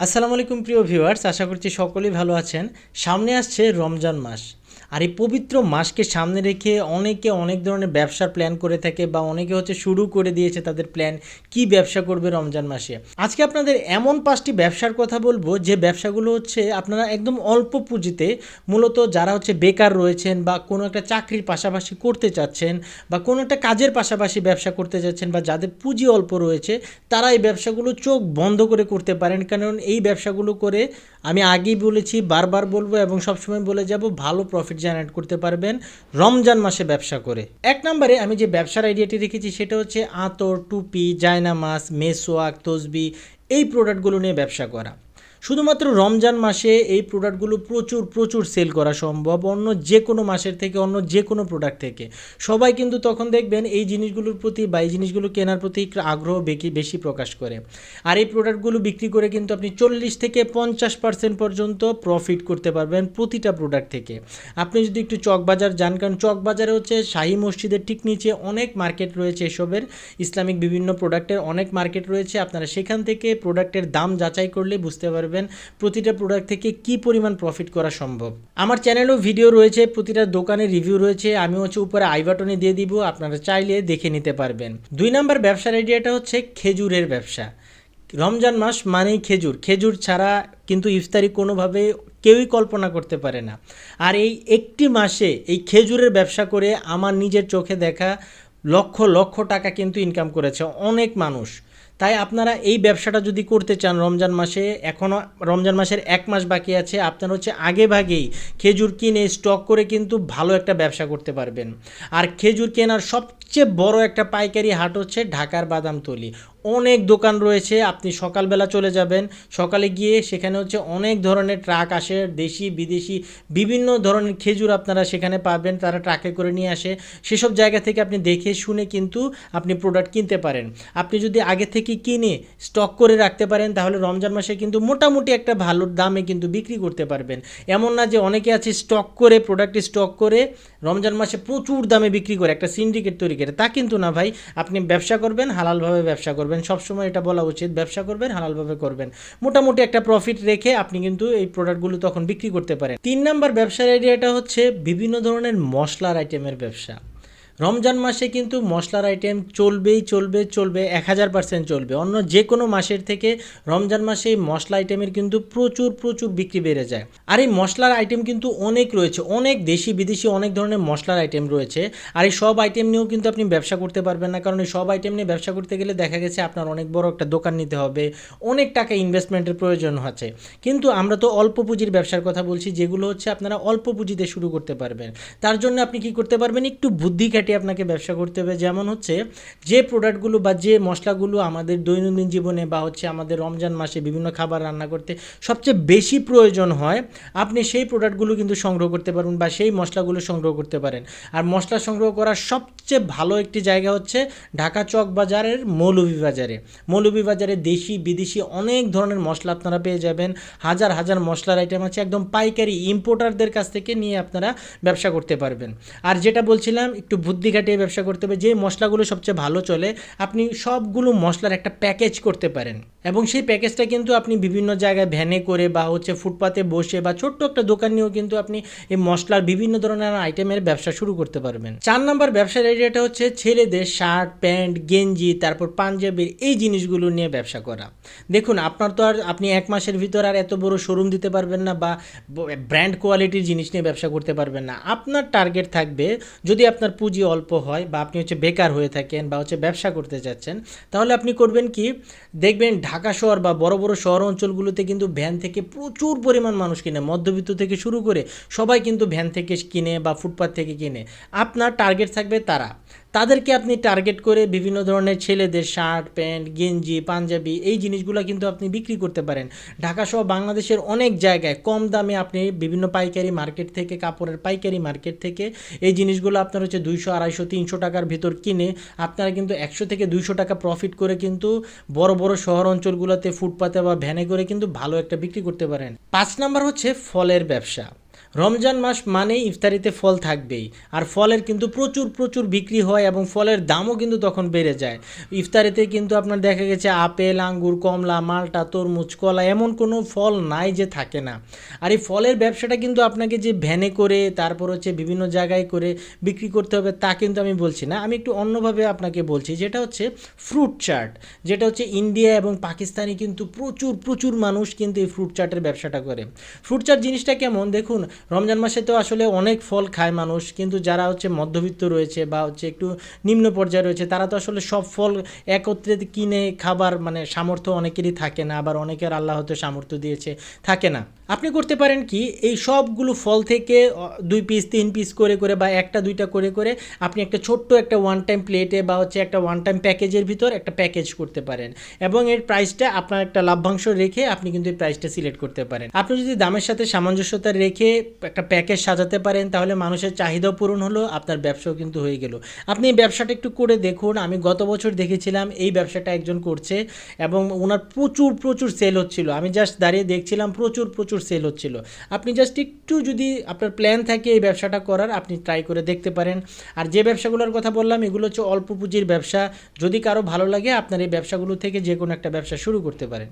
আসসালামু আলাইকুম প্রিয় ভিউয়ার্স আশা করছি সকলেই ভালো আছেন। সামনে আসছে রমজান মাস। আর এই পবিত্র মাসকে সামনে রেখে অনেকে অনেক ধরনের ব্যবসার প্ল্যান করে থাকে বা অনেকে হচ্ছে শুরু করে দিয়েছে তাদের প্ল্যান কি ব্যবসা করবে রমজান মাসে। আজকে আপনাদের এমন পাঁচটি ব্যবসার কথা বলব, যে ব্যবসাগুলো হচ্ছে আপনারা একদম অল্প পুঁজিতে মূলত যারা হচ্ছে বেকার রয়েছেন বা কোনো একটা চাকরির পাশাপাশি করতে চাচ্ছেন বা কোনো একটা কাজের পাশাপাশি ব্যবসা করতে যাচ্ছেন বা যাদের পুঁজি অল্প রয়েছে, তারা এই ব্যবসাগুলো চোখ বন্ধ করে করতে পারেন। কারণ এই ব্যবসাগুলো করে আমি আগেই বলেছি, বারবার বলব এবং সবসময় বলে যাব, ভালো প্রফিট জেনারেট করতে পারবেন রমজান মাসে ব্যবসা করে। এক নম্বরে আমি যে ব্যবসার আইডিয়াটি রেখেছি সেটা হচ্ছে আতর, টুপি জায়নামাস মেসোয়াক, তসবি, এই প্রোডাক্টগুলো নিয়ে ব্যবসা করা। শুধুমাত্র রমজান মাসে এই প্রোডাক্টগুলো প্রচুর প্রচুর সেল করা সম্ভব। অন্য যে কোনো মাসের থেকে, অন্য যে কোনো প্রোডাক্ট থেকে। সবাই কিন্তু তখন দেখবেন এই জিনিসগুলোর প্রতি বা এই জিনিসগুলো কেনার প্রতি আগ্রহ বেশি প্রকাশ করে। আর এই প্রোডাক্টগুলো বিক্রি করে কিন্তু আপনি চল্লিশ থেকে পঞ্চাশ পার্সেন্ট পর্যন্ত প্রফিট করতে পারবেন প্রতিটা প্রোডাক্ট থেকে। আপনি যদি একটু চকবাজার যান, কারণ চকবাজারে হচ্ছে শাহী মসজিদের ঠিক নিচে অনেক মার্কেট রয়েছে এসবের। ইসলামিক বিভিন্ন প্রোডাক্টের অনেক মার্কেট রয়েছে। আপনারা সেখান থেকে প্রোডাক্টের দাম যাচাই করলে বুঝতে পারবেন প্রতিটা প্রোডাক্ট থেকে কি পরিমাণ প্রফিট করা সম্ভব। আমার চ্যানেলেও ভিডিও রয়েছে, প্রতিটা দোকানের রিভিউ রয়েছে, আমি হচ্ছে উপরে আই বাটনে দিয়ে দিব, আপনারা চাইলে দেখে নিতে পারবেন। দুই নাম্বার ব্যবসার আইডিয়াটা হচ্ছে খেজুরের ব্যবসা। রমজান মাস মানেই খেজুর। খেজুর ছাড়া কিন্তু ইফতারি কোনোভাবে কেউই কল্পনা করতে পারে না। আর এই একটি মাসে এই খেজুরের ব্যবসা করে আমার নিজের চোখে দেখা লক্ষ লক্ষ টাকা কিন্তু ইনকাম করেছে অনেক মানুষ। তাই আপনারা এই ব্যবসাটা যদি করতে চান রমজান মাসে এখনও রমজান মাসের এক মাস বাকি আছে, আপনারা হচ্ছে আগে ভাগেই খেজুর কিনে স্টক করে কিন্তু ভালো একটা ব্যবসা করতে পারবেন। আর খেজুর কেনার সবচেয়ে বড় একটা পাইকারি হাট হচ্ছে ঢাকার বাদামতলি। অনেক দোকান রয়েছে, আপনি সকালবেলা চলে যাবেন, সকালে গিয়ে সেখানে হচ্ছে অনেক ধরনের ট্রাক আসে, দেশি, বিদেশি, বিভিন্ন ধরনের খেজুর আপনারা সেখানে পাবেন, তারা ট্রাকে করে নিয়ে আসে। সেসব জায়গা থেকে আপনি দেখে শুনে কিন্তু আপনি প্রোডাক্ট কিনতে পারেন। আপনি যদি আগে থেকে কিনে স্টক করে রাখতে পারেন, তাহলে রমজান মাসে কিন্তু মোটামুটি একটা ভালো দামে কিন্তু বিক্রি করতে পারবেন। এমন না যে অনেকে আছে স্টক করে প্রোডাক্ট স্টক করে, রমজান মাসে প্রচুর দামে বিক্রি করে, একটা সিন্ডিকেট তৈরি করে। তা কিন্তু না ভাই, আপনি ব্যবসা করবেন, হালালভাবে ব্যবসা করবেন। সবসময় এটা বলা উচিত, ব্যবসা করবেন, হালালভাবে করবেন। মোটামুটি একটা প্রফিট রেখে আপনি কিন্তু এই প্রোডাক্টগুলো তখন বিক্রি করতে পারেন। তিন নাম্বার ব্যবসার আইডিয়াটা হচ্ছে বিভিন্ন ধরনের মশলার আইটেমের ব্যবসা। রমজান মাসে কিন্তু মশলার আইটেম চলবেই চলবে চলবে, এক হাজার পার্সেন্ট চলবে। অন্য যে কোনো মাসের থেকে রমজান মাসে এই মশলা আইটেমের কিন্তু প্রচুর প্রচুর বিক্রি বেড়ে যায়। আর এই মশলার আইটেম কিন্তু অনেক রয়েছে, অনেক দেশি বিদেশি অনেক ধরনের মশলার আইটেম রয়েছে। আর এই সব আইটেম নিয়েও কিন্তু আপনি ব্যবসা করতে পারবেন না, কারণ এই সব আইটেম নিয়ে ব্যবসা করতে গেলে দেখা গেছে আপনার অনেক বড় একটা দোকান নিতে হবে, অনেক টাকা ইনভেস্টমেন্টের প্রয়োজন আছে কিন্তু আমরা তো অল্প পুঁজির ব্যবসার কথা বলছি, যেগুলো হচ্ছে আপনারা অল্প পুঁজিতে শুরু করতে পারবেন। তার জন্য আপনি কি করতে পারবেন, একটু বুদ্ধি খাটিয়ে আপনাকে ব্যবসা করতে হবে। যেমন হচ্ছে, যে প্রোডাক্টগুলো বা যে মশলাগুলো আমাদের দৈনন্দিন জীবনে বা হচ্ছে আমাদের রমজান মাসে বিভিন্ন খাবার রান্না করতে সবচেয়ে বেশি প্রয়োজন হয়, আপনি সেই প্রোডাক্টগুলো কিন্তু সংগ্রহ করতে পারবেন বা সেই মশলাগুলো সংগ্রহ করতে পারেন। আর মশলা সংগ্রহ করার সবচেয়ে ভালো একটি জায়গা হচ্ছে ঢাকা চক বাজারের মৌলভীবাজারে। মৌলভীবাজারে দেশি, বিদেশি অনেক ধরনের মশলা আপনারা পেয়ে যাবেন। হাজার হাজার মশলার আইটেম আছে, একদম পাইকারি ইম্পোর্টারদের কাছ থেকে নিয়ে আপনারা ব্যবসা করতে পারবেন। আর যেটা বলছিলাম, একটু বুদ্ধি খাটিয়ে ব্যবসা করতে হবে, যে মশলাগুলো সবচেয়ে ভালো চলে, আপনি সবগুলো মশলার একটা প্যাকেজ করতে পারেন। এবং সেই প্যাকেজটা কিন্তু আপনি বিভিন্ন জায়গায় ভ্যানে করে বা হচ্ছে ফুটপাতে বসে বা ছোট্ট একটা দোকান নিয়েও কিন্তু আপনি এই মশলার বিভিন্ন ধরনের আইটেমের ব্যবসা শুরু করতে পারবেন। চার নম্বর ব্যবসার আইডিয়াটা হচ্ছে ছেলেদের শার্ট, প্যান্ট, গেঞ্জি, তারপর পাঞ্জাবির এই জিনিসগুলো নিয়ে ব্যবসা করা। দেখুন, আপনার তো আর আপনি এক মাসের ভিতর আর এত বড় শোরুম দিতে পারবেন না বা ব্র্যান্ড কোয়ালিটির জিনিস নিয়ে ব্যবসা করতে পারবেন না। আপনার টার্গেট থাকবে যদি আপনার পুঁজি অল্প হয় বা আপনি হচ্ছে বেকার হয়ে থাকেন বা হচ্ছে ব্যবসা করতে চাচ্ছেন, তাহলে আপনি করবেন কি? দেখবেন ঢাকা শহর বা বড় বড় শহর অঞ্চলগুলোতে কিন্তু ভ্যান থেকে প্রচুর পরিমাণ মানুষ কিনে। মধ্যবিত্ত থেকে শুরু করে সবাই কিন্তু ভ্যান থেকে কিনে বা ফুটপাথ থেকে কিনে। আপনার টার্গেট থাকবে তারা। তাদেরকে আপনি টার্গেট করে বিভিন্ন ধরনের ছেলেদের শার্ট, প্যান্ট, গেঞ্জি, পাঞ্জাবি এই জিনিসগুলো কিন্তু আপনি বিক্রি করতে পারেন। ঢাকা সহ বাংলাদেশের অনেক জায়গায় কম দামে আপনি বিভিন্ন পাইকারি মার্কেট থেকে, কাপড়ের পাইকারি মার্কেট থেকে এই জিনিসগুলো আপনার হচ্ছে দুইশো, আড়াইশো, তিনশো টাকার ভিতর কিনে আপনারা কিন্তু একশো থেকে দুইশো টাকা প্রফিট করে কিন্তু বড় বড় শহর অঞ্চলগুলোতে ফুটপাতে বা ভ্যানে করে কিন্তু ভালো একটা বিক্রি করতে পারেন। পাঁচ নাম্বার হচ্ছে ফলের ব্যবসা। রমজান মাস মানেই ইফতারিতে ফল থাকবেই। আর ফলের কিন্তু প্রচুর প্রচুর বিক্রি হয় এবং ফলের দামও কিন্তু তখন বেড়ে যায়। ইফতারিতে কিন্তু আপনার দেখা গেছে আপেল, আঙ্গুর, কমলা, মালটা, তরমুজ, কলা এমন কোনো ফল নাই যে থাকে না। আর এই ফলের ব্যবসাটা কিন্তু আপনাকে যে ভ্যানে করে, তারপর হচ্ছে বিভিন্ন জায়গায় করে বিক্রি করতে হবে তা কিন্তু আমি বলছি না। আমি একটু অন্যভাবে আপনাকে বলছি, যেটা হচ্ছে ফ্রুট চাট যেটা হচ্ছে ইন্ডিয়া এবং পাকিস্তানি কিন্তু প্রচুর প্রচুর মানুষ কিন্তু এই ফ্রুট চাটের ব্যবসাটা করে। ফ্রুট চাট জিনিসটা কেমন? দেখুন রমজান মাসে তো আসলে অনেক ফল খায় মানুষ, কিন্তু যারা হচ্ছে মধ্যবিত্ত রয়েছে বা হচ্ছে একটু নিম্ন পর্যায়ে রয়েছে, তারা তো আসলে সব ফল একত্রে কিনে খাবার মানে সামর্থ্য অনেকেরই থাকে না, আবার অনেকের আল্লাহ হয়তো সামর্থ্য দিয়েছে, থাকে না। আপনি করতে পারেন কি, এই সবগুলো ফল থেকে দুই পিস তিন পিস করে করে বা একটা, দুইটা করে করে আপনি একটা ছোট্ট একটা ওয়ান টাইম প্লেটে বা হচ্ছে একটা ওয়ান টাইম প্যাকেজের ভিতর একটা প্যাকেজ করতে পারেন। এবং এর প্রাইসটা আপনার একটা লাভ্যাংশ রেখে আপনি কিন্তু এই প্রাইসটা সিলেক্ট করতে পারেন। আপনি যদি দামের সাথে সামঞ্জস্যতা রেখে একটা প্যাকেজ সাজাতে পারেন, তাহলে মানুষের চাহিদাও পূরণ হলো, আপনার ব্যবসাও কিন্তু হয়ে গেল। আপনি এই ব্যবসাটা একটু করে দেখুন, আমি গত বছর দেখেছিলাম এই ব্যবসাটা একজন করছে এবং ওনার প্রচুর প্রচুর সেল হচ্ছিল। আমি জাস্ট দাঁড়িয়ে দেখছিলাম, প্রচুর প্রচুর প্রচুর সেল হচ্ছিল। আপনি জাস্ট একটু যদি আপনার প্ল্যান থাকে এই ব্যবসাটা করার, আপনি ট্রাই করে দেখতে পারেন। আর যে ব্যবসাগুলোর কথা বললাম, এগুলো হচ্ছে অল্প পুঁজির ব্যবসা। যদি কারও ভালো লাগে, আপনার এই ব্যবসাগুলো থেকে যে কোনো একটা ব্যবসা শুরু করতে পারেন।